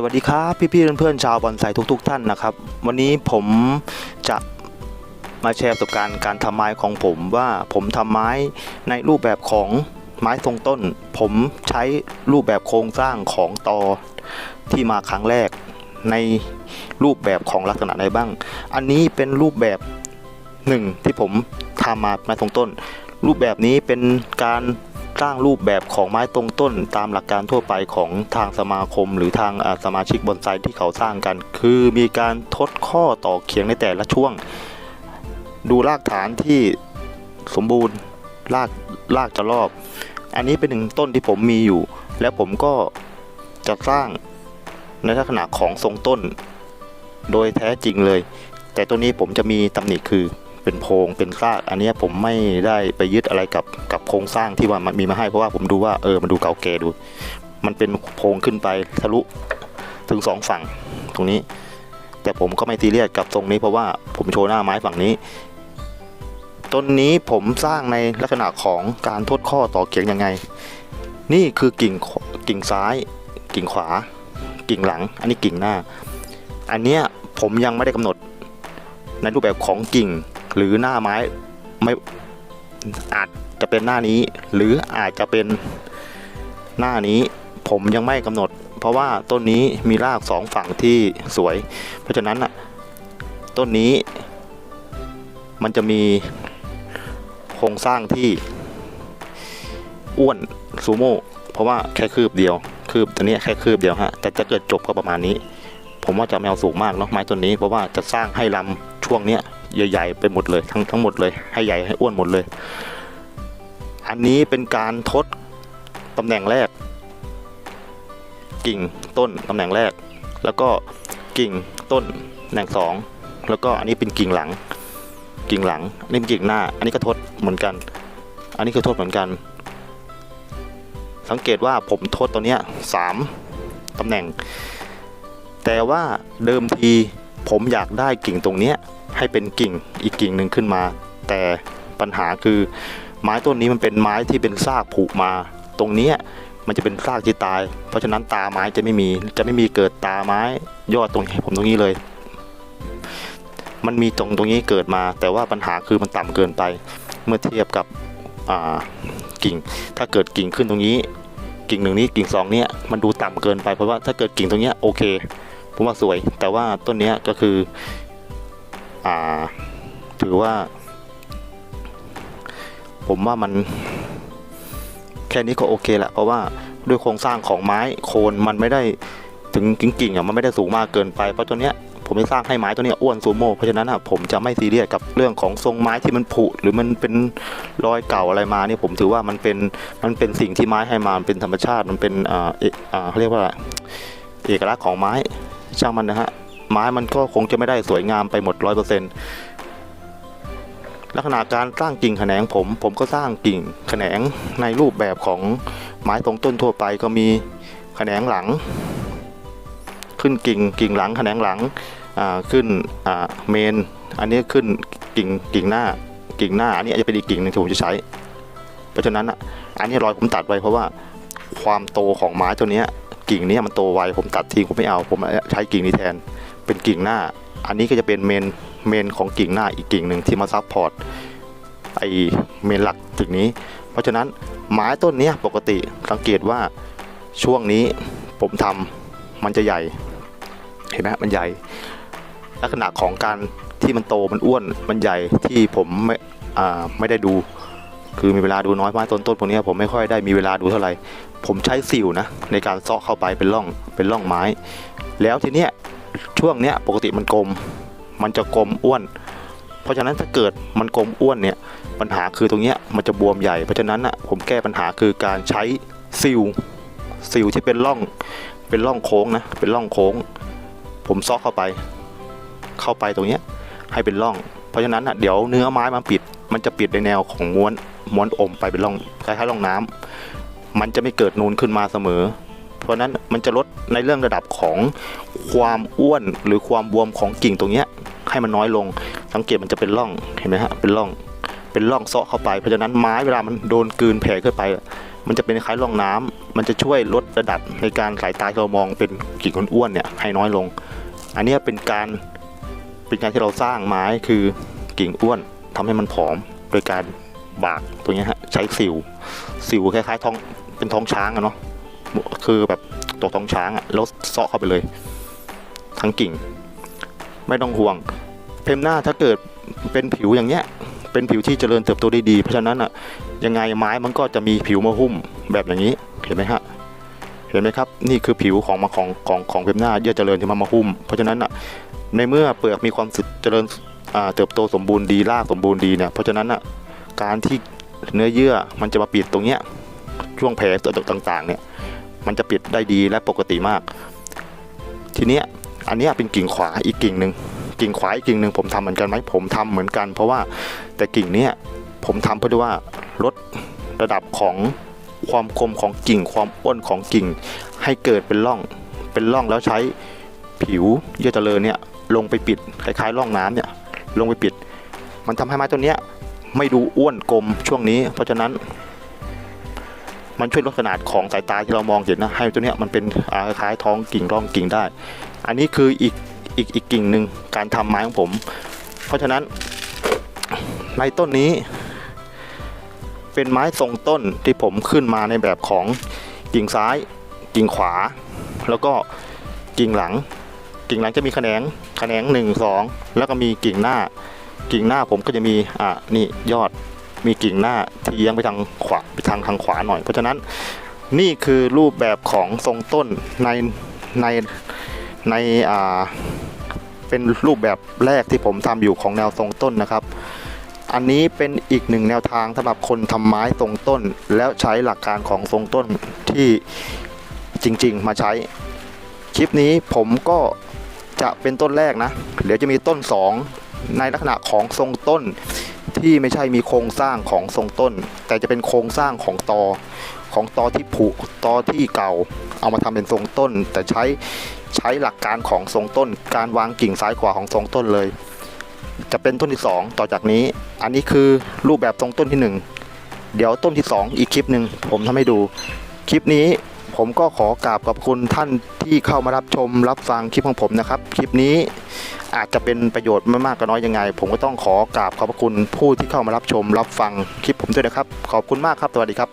สวัสดีครับพี่ๆเพื่อนๆชาวบอนไซทุก ๆ ท่านนะครับ วันนี้ผมจะมาแชร์ประสบการณ์การทำไม้ของผมว่าผมทำไม้ในรูปแบบของไม้ทรงต้น ผมใช้รูปแบบโครงสร้างของตอที่มาครั้งแรกในรูปแบบของลักษณะไหนบ้าง อันนี้เป็นรูปแบบหนึ่งที่ผมทำมาไม้ทรงต้น รูปแบบนี้เป็นการ สร้างรูปแบบของไม้ตรงต้น ตามหลักการทั่วไปของทางสมาคม หรือทางสมาชิกบอนไซที่เขาสร้างกัน คือมีการทดข้อต่อเขียงในแต่ละช่วง ดูรากฐานที่สมบูรณ์รากรากจะรอบ อันนี้เป็นหนึ่งต้นที่ผมมีอยู่ แล้วผมก็จะสร้างในลักษณะของทรงต้น โดยแท้จริงเลย แต่ตัวนี้ผมจะมีตำหนิคือ เป็นโพรงเป็นซากอันนี้ผมไม่ได้ไปยึดอะไรกับกับโครงสร้างที่ว่ามันมีมาให้เพราะว่าผมดูว่าเออมันดูเก่าแก่ดู มันเป็นโพรงขึ้นไปทะลุถึงสองฝั่งตรงนี้ แต่ผมก็ไม่ตีเรียสกับตรงนี้เพราะว่าผมโชว์หน้าไม้ฝั่งนี้ต้นนี้ผมสร้างในลักษณะของการทดข้อต่อเขียงยังไง นี่คือกิ่งกิ่งซ้าย กิ่งขวา กิ่งหลัง อันนี้กิ่งหน้า อันเนี้ยผมยังไม่ได้กำหนดในรูปแบบของกิ่ง หรือหน้าไม้ไม่อาจจะเป็นหน้านี้ หรืออาจจะเป็นหน้านี้ผมยังไม่กำหนด เพราะว่าต้นนี้มีรากสองฝั่งที่สวย เพราะฉะนั้นอะต้นนี้ มันจะมีโครงสร้างที่อ้วนซูโม่เพราะว่าแค่คืบเดียว คืบตัวนี้แค่คืบเดียวฮะแต่จะเกิดจบก็ประมาณนี้ ผมว่าจะไม่เอาสูงมากเนาะไม้ต้นนี้เพราะว่าจะสร้างให้ลำช่วงเนี้ย ใหญ่ๆไปหมดเลยทั้งทั้งหมดเลยให้ใหญ่ให้อ้วนหมดเลย อันนี้เป็นการทดตำแหน่งแรก กิ่งต้นตำแหน่งแรก แล้วก็กิ่งต้นตำแหน่งสองแล้วก็อันนี้เป็นกิ่งหลัง กิ่งหลังอันนี้เป็นกิ่งหน้า อันนี้ก็ทดเหมือนกัน อันนี้คือทดเหมือนกัน สังเกตว่าผมทดตัวเนี้ยสามตำแหน่ง แต่ว่าเดิมทีผมอยากได้กิ่งตรงเนี้ย ให้เป็นกิ่งอีกกิ่งหนึ่งขึ้นมา แต่ปัญหาคือไม้ต้นนี้มันเป็นไม้ที่เป็นซากผุมา ตรงนี้มันจะเป็นซากที่ตาย เพราะฉะนั้นตาไม้จะไม่มีจะไม่มีเกิดตาไม้ยอดตรงผมตรงนี้เลย มันมีตรงตรงนี้เกิดมา แต่ว่าปัญหาคือมันต่ำเกินไป เมื่อเทียบกับกิ่ง ถ้าเกิดกิ่งขึ้นตรงนี้ กิ่งหนึ่งนี้กิ่งสองเนี้ยมันดูต่ำเกินไปเพราะว่าถ้าเกิดกิ่งตรงเนี้ยโอเคผมว่าสวย แต่ว่าต้นเนี้ยก็คือ ถือว่า ผมว่ามันแค่นี้ก็โอเคแหละเพราะว่าด้วยโครงสร้างของไม้โคนมันไม่ได้ถึงกิ่งๆอะมันไม่ได้สูงมากเกินไปเพราะตัวเนี้ยผมไม่สร้างให้ไม้ตัวเนี้ยอ้วนซูโม่เพราะฉะนั้นอะผมจะไม่ซีเรียสกับเรื่องของทรงไม้ที่มันผุหรือมันเป็นรอยเก่าอะไรมาเนี่ยผมถือว่ามันเป็นมันเป็นสิ่งที่ไม้ให้มามันเป็นธรรมชาติมันเป็นอ่าเอกอ่าเขาเรียกว่าเอกลักษณ์ของไม้ช่างมันนะฮะ ไม้มันก็คงจะไม่ได้สวยงามไปหมดร้อยเปอร์เซ็นต์ลักษณะการสร้างกิ่งแขนงผม ผมก็สร้างกิ่งแขนงในรูปแบบของไม้ตรงต้นทั่วไปก็มีแขนงหลัง ขึ้นกิ่งกิ่งหลังแขนงหลังขึ้นเมน อันนี้ขึ้นกิ่งกิ่งหน้ากิ่งหน้าอันนี้จะเป็นอีกกิ่งหนึ่งที่ผมจะใช้ เพราะฉะนั้นอันนี้รอยผมตัดไว้เพราะว่าความโตของไม้ตัวนี้กิ่งนี้มันโตไวผมตัดทิ้งผมไม่เอา ผมใช้กิ่งนี้แทน เป็นกิ่งหน้า อันนี้ก็จะเป็นเมนเมนของกิ่งหน้าอีกกิ่งหนึ่งที่มาซับพอร์ตไอเมนหลักถึงนี้ เพราะฉะนั้นไม้ต้นนี้ปกติสังเกตว่าช่วงนี้ผมทำมันจะใหญ่ เห็นไหมมันใหญ่ ลักษณะของการที่มันโตมันอ้วนมันใหญ่ที่ผมไม่ไม่ได้ดู คือมีเวลาดูน้อยมากต้นต้นพวกนี้ผมไม่ค่อยได้มีเวลาดูเท่าไหร่ ผมใช้สิวนะในการเซาะเข้าไปเป็นร่องเป็นร่องไม้ แล้วทีเนี้ย ช่วงเนี้ยปกติมันกลม มันจะกลมอ้วน เพราะฉะนั้นถ้าเกิดมันกลมอ้วนเนี่ยปัญหาคือตรงเนี้ยมันจะบวมใหญ่ เพราะฉะนั้นอะผมแก้ปัญหาคือการใช้ซิวซิวที่เป็นร่องเป็นร่องโค้งนะเป็นร่องโค้ง ผมซาะเข้าไป เข้าไปตรงเนี้ยให้เป็นร่อง เพราะฉะนั้นอะเดี๋ยวเนื้อไม้มันปิด มันจะปิดในแนวของม้วนม้วนอมไปเป็นร่องคล้ายๆร่องน้ำมันจะไม่เกิดนูนขึ้นมาเสมอ เพราะนั้นมันจะลดในเรื่องระดับของความอ้วนหรือความบวมของกิ่งตรงเนี้ยให้มันน้อยลง สังเกตมันจะเป็นร่องเห็นไหมฮะเป็นร่องเป็นร่องเซาะเข้าไปเพราะฉะนั้นไม้เวลามันโดนกืนแผ่ขึ้นไป มันจะเป็นคล้ายร่องน้ำมันจะช่วยลดระดับในการสายตาที่เรามองเป็นกิ่งอ้วนเนี่ยให้น้อยลง อันนี้เป็นการเป็นการที่เราสร้างไม้คือกิ่งอ้วนทำให้มันผอมโดยการบากตัวนี้ฮะใช้สิว สิวคล้ายๆท้องเป็นท้องช้างอะเนาะ คือแบบตัวท้องช้างอะแล้วเซาะเข้าไปเลย ทั้งกิ่ง ไม่ต้องห่วง เพมหน้าถ้าเกิดเป็นผิวอย่างเงี้ย เป็นผิวที่เจริญเติบโตได้ดี เพราะฉะนั้นอะยังไงไม้มันก็จะมีผิวมาหุ้มแบบอย่างนี้เห็นไหมฮะเห็นไหมครับ นี่คือผิวของมาของของของเพมหน้าเยื่อเจริญที่มันมาหุ้ม เพราะฉะนั้นอะในเมื่อเปลือกมีความสุดเจริญเติบโตสมบูรณ์ดีรากสมบูรณ์ดีเนี่ยเพราะฉะนั้นอะการที่เนื้อเยื่อมันจะมาปิดตรงเนี้ยช่วงแผลตัวต่างๆเนี่ย มันจะปิดได้ดีและปกติมาก ทีเนี้ยอันนี้เป็นกิ่งขวาอีกกิ่งหนึ่งกิ่งขวาอีกกิ่งหนึ่งผมทำเหมือนกันไหมผมทำเหมือนกัน เพราะว่าแต่กิ่งเนี้ยผมทำเพื่อว่าลดระดับของความคมของกิ่ง ความอ้วนของกิ่ง ให้เกิดเป็นร่องเป็นร่องแล้วใช้ผิวเยื่อเจริญเนี่ยลงไปปิดคล้ายๆร่องน้ำเนี่ยลงไปปิด มันทำให้ไม้ต้นเนี้ยไม่ดูอ้วนกลมช่วงนี้ เพราะฉะนั้น มันช่วยลดขนาดของสายตาที่เรามองเห็นนะให้ตัวเนี้ยมันเป็นคล้ายท้องกิ่งร่องกิ่งได้ อันนี้คืออีกอีกอีกกิ่งหนึ่งการทำไม้ของผม เพราะฉะนั้นในต้นนี้ เป็นไม้ทรงต้นที่ผมขึ้นมาในแบบของกิ่งซ้าย กิ่งขวา แล้วก็กิ่งหลัง กิ่งหลังจะมีแขนงแขนงหนึ่งสองแล้วก็มีกิ่งหน้า กิ่งหน้าผมก็จะมีอ่านี่ยอด มีกิ่งหน้าที่เอียงไปทางขวาไปทางทางขวาหน่อย เพราะฉะนั้นนี่คือรูปแบบของทรงต้นในในในอ่าเป็นรูปแบบแรกที่ผมทำอยู่ของแนวทรงต้นนะครับ อันนี้เป็นอีกหนึ่งแนวทางสำหรับคนทำไม้ทรงต้น แล้วใช้หลักการของทรงต้นที่จริง ๆ มาใช้คลิปนี้ผมก็จะเป็นต้นแรกนะเดี๋ยวจะมีต้น 2 ในลักษณะของทรงต้น ที่ไม่ใช่มีโครงสร้างของทรงต้น แต่จะเป็นโครงสร้างของตอของตอที่ผุตอที่เก่า เอามาทำเป็นทรงต้น แต่ใช้ใช้หลักการของทรงต้น การวางกิ่งซ้ายขวาของทรงต้นเลย จะเป็นต้นที่ 2 ต่อจากนี้ อันนี้คือรูปแบบทรงต้นที่ 1 เดี๋ยวต้นที่ 2 อีกคลิปหนึ่งผมทำให้ดู คลิปนี้ผมก็ขอกราบขอบคุณท่านที่เข้ามารับชมรับฟังคลิปของผมนะครับ คลิปนี้ อาจจะเป็นประโยชน์ไม่มากก็น้อยยังไง ผมก็ต้องขอกราบขอบพระคุณผู้ที่เข้ามารับชมรับฟังคลิปผมด้วยนะครับ ขอบคุณมากครับสวัสดีครับ